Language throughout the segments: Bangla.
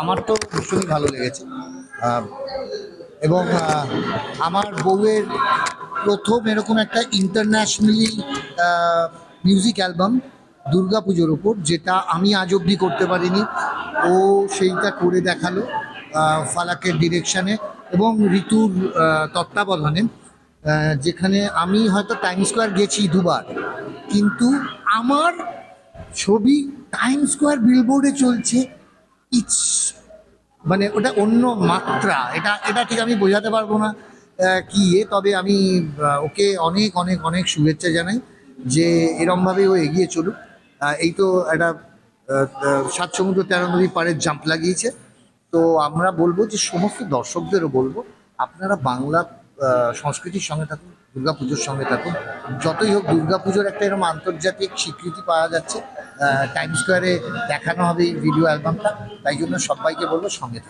আমার তো ভীষণই ভালো লেগেছে। এবং আমার বউয়ের প্রথম এরকম একটা ইন্টারন্যাশনালি মিউজিক অ্যালবাম দুর্গা পুজোর ওপর, যেটা আমি আজ অবধি করতে পারিনি। ও সেইটা করে দেখাল ফালাকের ডিরেকশানে এবং ঋতুর তত্ত্বাবধানে যেখানে আমি হয়তো টাইম স্কোয়ার গেছি দুবার, কিন্তু আমার ছবি টাইম স্কোয়ার বিলবোর্ডে চলছে ইটস মানে ওটা অন্য মাত্রা। এটা এটা ঠিক আমি বোঝাতে পারব না কি এ। তবে আমি ওকে অনেক অনেক অনেক শুভেচ্ছা জানাই যে এরমভাবেই ও এগিয়ে চলুক। এই তো একটা সাত সমুদ্র, তেরো নদী পাড়ের জাম্প লাগিয়েছে। তো আমরা বলব যে সমস্ত দর্শকদেরও বলব, আপনারা বাংলা সংস্কৃতির সঙ্গে থাকুন, দুর্গাপুজোর সঙ্গে থাকুন। যতই হোক, দুর্গাপুজোর একটা এরকম আন্তর্জাতিক স্বীকৃতি পাওয়া যাচ্ছে। টাইম স্কোয়ারে দেখানো হবে এই ভিডিও অ্যালবামটা তাই জন্য সবাইকে বলব সঙ্গে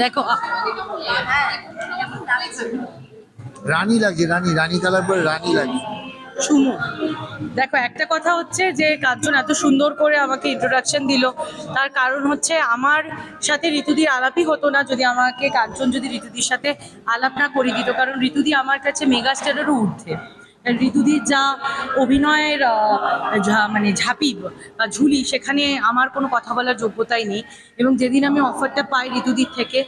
দেখো রানী লাগছে রানী রানী কালার পরে রানী লাগে। দেখো একটা কথা হচ্ছে যে কার্জন এত সুন্দর করে আমাকে ইন্ট্রোডাকশন দিল। তার কারণ হচ্ছে আমার সাথে ঋতুদির আলাপই হতো না যদি আমাকে কার্জন যদি ঋতুদির সাথে আলাপ না করে দিত। কারণ ঋতুদি আমার কাছে মেগাস্টারেরও ঊর্ধ্বে। ঋতুদির যা অভিনয়ের মানে ঝাঁপি বা ঝুলি, সেখানে আমার কোনো কথা বলার যোগ্যতাই নেই। এবং যেদিন আমি অফারটা পাই ঋতুদির থেকে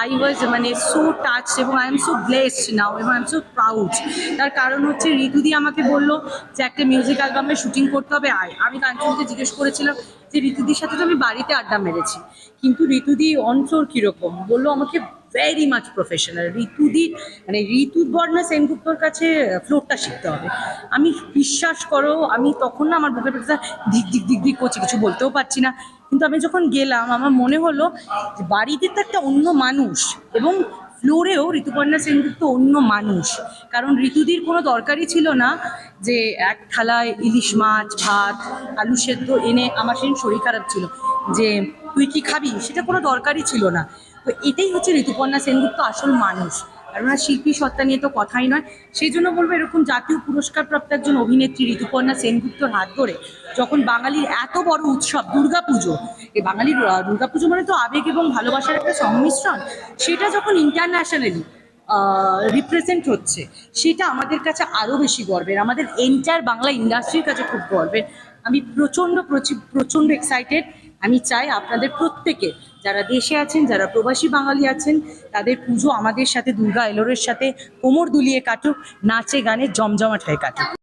আই ওয়াজ মানে সো টাচ এবং I am so blessed now এবং আই এম সো প্রাউড তার কারণ হচ্ছে ঋতুদি আমাকে বলল যে, একটা মিউজিক অ্যালবামে শুটিং করতে হবে, আয়। আমি কাঞ্চনকে জিজ্ঞেস করেছিলাম যে ঋতুদির সাথে তো আমি বাড়িতে আড্ডা মেরেছি। কিন্তু ঋতুদি অঞ্চল কীরকম? বলল, আমাকে ভেরি মাচ প্রফেশনাল ঋতুদি মানে ঋতুবর্ণা সেনগুপ্তর কাছে ফ্লোরটা শিখতে হবে। আমি বিশ্বাস করো, আমি তখন না আমার বুকের পেটে দিক দিক দিক দিক করছে, কিছু বলতেও পারছি না। কিন্তু আমি যখন গেলাম, আমার মনে হলো বাড়িতে তো একটা অন্য মানুষ এবং ফ্লোরেও ঋতুপর্ণা সেনগুপ্ত অন্য মানুষ। কারণ ঋতুদির কোনো দরকারই ছিল না যে এক থালায় ইলিশ মাছ, ভাত, আলু সেদ্ধ এনে আমার সেদিন শরীর খারাপ ছিল। যে তুই কি খাবি? সেটা কোনো দরকারই ছিল না। তো এটাই হচ্ছে ঋতুপর্ণা সেনগুপ্ত আসল মানুষ। আর শিল্পী সত্তা নিয়ে তো কথাই নয়। সেই জন্য বলব এরকম জাতীয় পুরস্কারপ্রাপ্ত একজন অভিনেত্রী ঋতুপর্ণা সেনগুপ্তর হাত ধরে যখন বাঙালির এত বড় উৎসব দুর্গাপুজো এই বাঙালির দুর্গাপুজো মানে তো আবেগ এবং ভালোবাসার একটা সংমিশ্রণ, সেটা যখন ইন্টারন্যাশনালি রিপ্রেজেন্ট হচ্ছে, সেটা আমাদের কাছে আরও বেশি গর্বের। আমাদের এন্টায়ার বাংলা ইন্ডাস্ট্রির কাছে খুব গর্বের। আমি প্রচণ্ড প্রচি- প্রচণ্ড এক্সাইটেড আমি চাই আপনাদের প্রত্যেকে যারা দেশে আছেন, যারা প্রবাসী বাঙালি আছেন, তাদের পুজো আমাদের সাথে, দুর্গা এলোরের সাথে কোমর দুলিয়ে কাটুক, নাচে গানে জমজমাট হয়ে কাটুক।